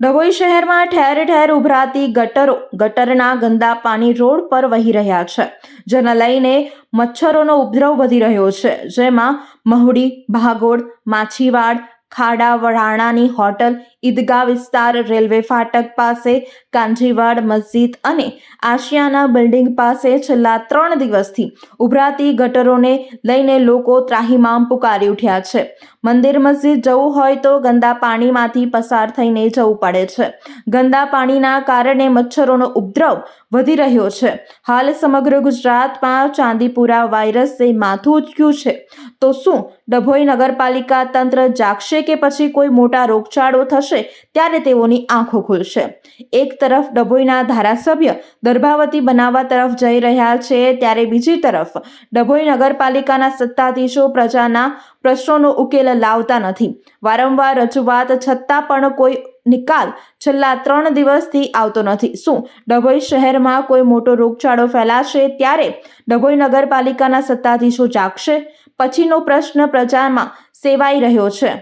ડભોઈ શહેરમાં ઠેર ઠેર ઉભરાતી ગટરો, ગટરના ગંદા પાણી રોડ પર વહી રહ્યા છે, જેને લઈને મચ્છરોનો ઉપદ્રવ વધી રહ્યો છે. જેમાં મહુડી, ભાગોળ, માછીવાડ ખાડા વરાણાની હોટલ ઈદગાહ વિસ્તાર રેલવે ફાટક પાસે, કાંજીવાડ મસ્જિદ અને આશિયાના બિલ્ડિંગ પાસે છેલ્લા ત્રણ દિવસથી ઉભરાતી ગટરોને લઈને લોકો ત્રાહિમામ પુકારી ઉઠ્યા છે. મંદિર મસ્જિદ જવું હોય તો ગંદા પાણીમાંથી પસાર થઈને જવું પડે છે. ગંદા પાણીના કારણે મચ્છરોનો ઉપદ્રવ વધી રહ્યો છે. હાલ સમગ્ર ગુજરાતમાં ચાંદીપુરા વાયરસે માથું ઉચક્યું છે. તો શું ડભોઈ નગરપાલિકા તંત્ર જાગશે કે પછી કોઈ મોટા રોગચાળો થશે? ત્યારે તેઓની આંખો ખુલશે. એક તરફ ડભોઈના ધારાસભ્ય દર્ભાવતી બનાવવા તરફ જઈ રહ્યા છે, ત્યારે બીજી તરફ ડભોઈ નગરપાલિકાના સત્તાધીશો પ્રજાના પ્રશ્નોનો ઉકેલ લાવતા નથી. વારંવાર રજૂઆત છતાં પણ કોઈ નિકાલ છેલ્લા ત્રણ દિવસથી આવતો નથી. શું ડભોઈ શહેરમાં કોઈ મોટો રોગચાળો ફેલાશે? ત્યારે ડભોઈ નગરપાલિકાના સત્તાધીશો જાગશે? પછીનો પ્રશ્ન પ્રજામાં સેવાઈ રહ્યો છે.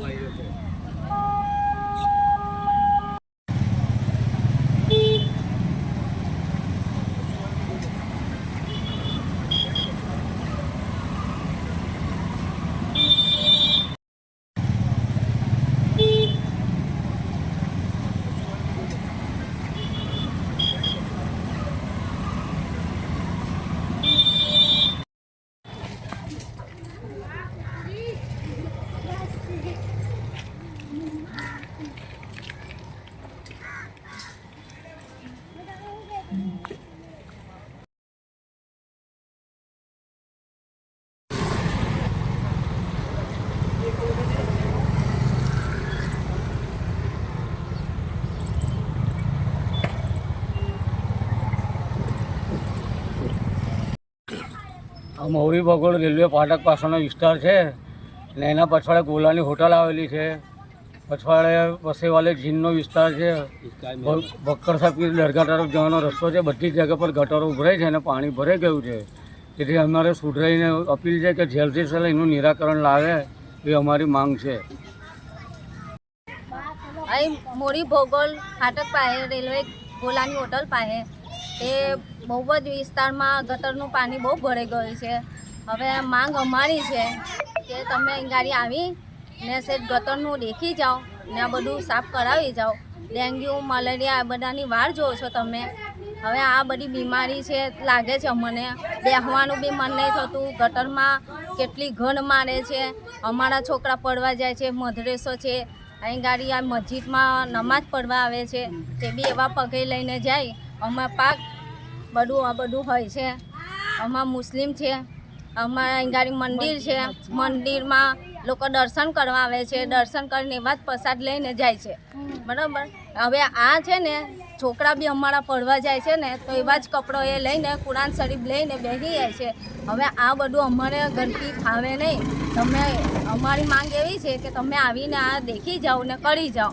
આ મૌરી ભગોળ રેલવે ફાટક પાસેનો વિસ્તાર છે ને એના પછવાડે ગોલાની હોટલ આવેલી છે. પછવાડે વસેવાલે જીનનો વિસ્તાર છે. ભક્કર સાહેબની દરગાહ તરફ જવાનો રસ્તો છે. બધી જગ્યા પર ગટરો ઉભરાય છે અને પાણી ભરાઈ ગયું છે. તેથી અમારે સુધરાઈને અપીલ છે કે જલ્દી સહેલા એનું નિરાકરણ લાવે એ અમારી માંગ છે. અહીં મોરી ભોગોલ ફાટક પાસે રેલવે ગોલાની હોટલ પાસે એ બહુ જ વિસ્તારમાં ગટરનું પાણી બહુ ભરાઈ ગયું છે. હવે માંગ અમારી છે કે તમે ગાડી આવી ને સેજ ગટરનું દેખી જાઓ ને આ બધું સાફ કરાવી જાઓ. ડેન્ગ્યુ, મલેરિયા આ બધાની વાર જોવો છો તમે. હવે આ બધી બીમારી છે લાગે છે અમને. બેહવાનું બી મન નહીં થતું. ગટરમાં કેટલી ઘન મારે છે. અમારા છોકરા પડવા જાય છે, મધરેસો છે. અહીં ગાડી આ મસ્જિદમાં નમાજ પડવા આવે છે. તે બી એવા પગે લઈને જાય. અમાર પાક બધું, આ બધું હોય છે. અમાર મુસ્લિમ છે, અમારા અહીંગાડી મંદિર છે. મંદિરમાં લોકો દર્શન કરવા આવે છે, દર્શન કરીને એવા જ પ્રસાદ લઈને જાય છે. બરાબર? હવે આ છે ને, છોકરા બી અમારા પડવા જાય છે ને, તો એવા જ કપડો એ લઈને, કુરાન શરીફ લઈને બેસી જાય છે. હવે આ બધું અમારે ગંદકી ફાવે નહીં. તમે, અમારી માંગ એવી છે કે તમે આવીને આ દેખી જાઓ ને કરી જાઓ.